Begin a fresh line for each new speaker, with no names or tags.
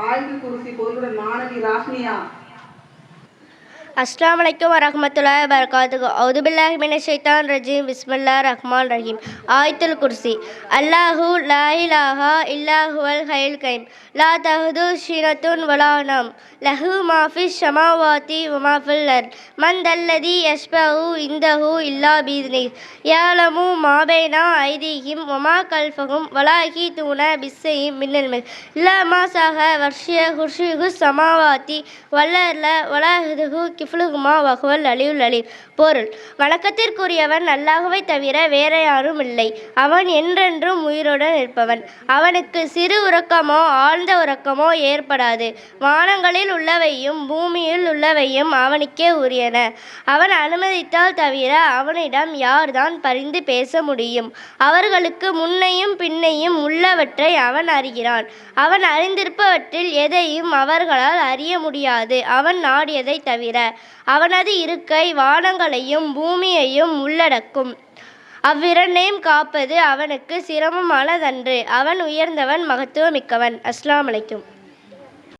ஆய்வு குருசி பொருளுடன் மாணவி ராஷ்னியா
அஸ்லாம் வலைக்கம் வரமத்துல்லா வரகாத்துக்கு அவுது மின ஷைத்தான் ரஜீம் பிஸ்மில்லாஹ் ரஹ்மான் ரஹீம் ஆயத்துல் குர்சி. அல்லாஹு லா இலாஹா இல்லாஹுவல் ஹயில் கைம். லா தஹது ஷினத்துன் வலானம் லஹு மாஃபிஸ் ஷமாவாத்தி வமாஃபில் அர் மன் தல்லதி யஷ்பஹு இந்தஹு இல்லா பீதினி. யாலமு மாபேனா ஐதீஹிம். உமா கல்ஃபகும் வலாஹி தூன பிஸ்ஸையும் மின்னல் மில் இல்லா மாசாக வர்ஷிய ஹுர்ஷிஹு சமாவாத்தி வல்லர்ல வலாஹுதுஹு இஃப்லுகுமா வகுவல் அலியுல் அலி பொருள். வணக்கத்திற்குரியவன் அல்லாஹுவை தவிர வேற யாரும் இல்லை. அவன் என்றென்றும் உயிருடன் இருப்பவன். அவனுக்கு சிறு உறக்கமோ ஆழ்ந்த உறக்கமோ ஏற்படாது. வானங்களில் உள்ளவையும் பூமியில் உள்ளவையும் அவனுக்கே உரியன. அவன் அனுமதித்தால் தவிர அவனிடம் யார்தான் பரிந்து பேச முடியும்? அவர்களுக்கு முன்னையும் பின்னையும் உள்ளவற்றை அவன் அறிகிறான். அவன் அறிந்திருப்பவற்றில் எதையும் அவர்களால் அறிய முடியாது. அவன் நாடியதை தவிர அவனது இருக்கை வானங்களையும் பூமியையும் உள்ளடக்கும். அவ்விரண்டையும் காப்பது அவனுக்கு சிரமமானதன்று. அவன் உயர்ந்தவன் மகத்துவமிக்கவன். அஸ்லாம் அலைக்கும்.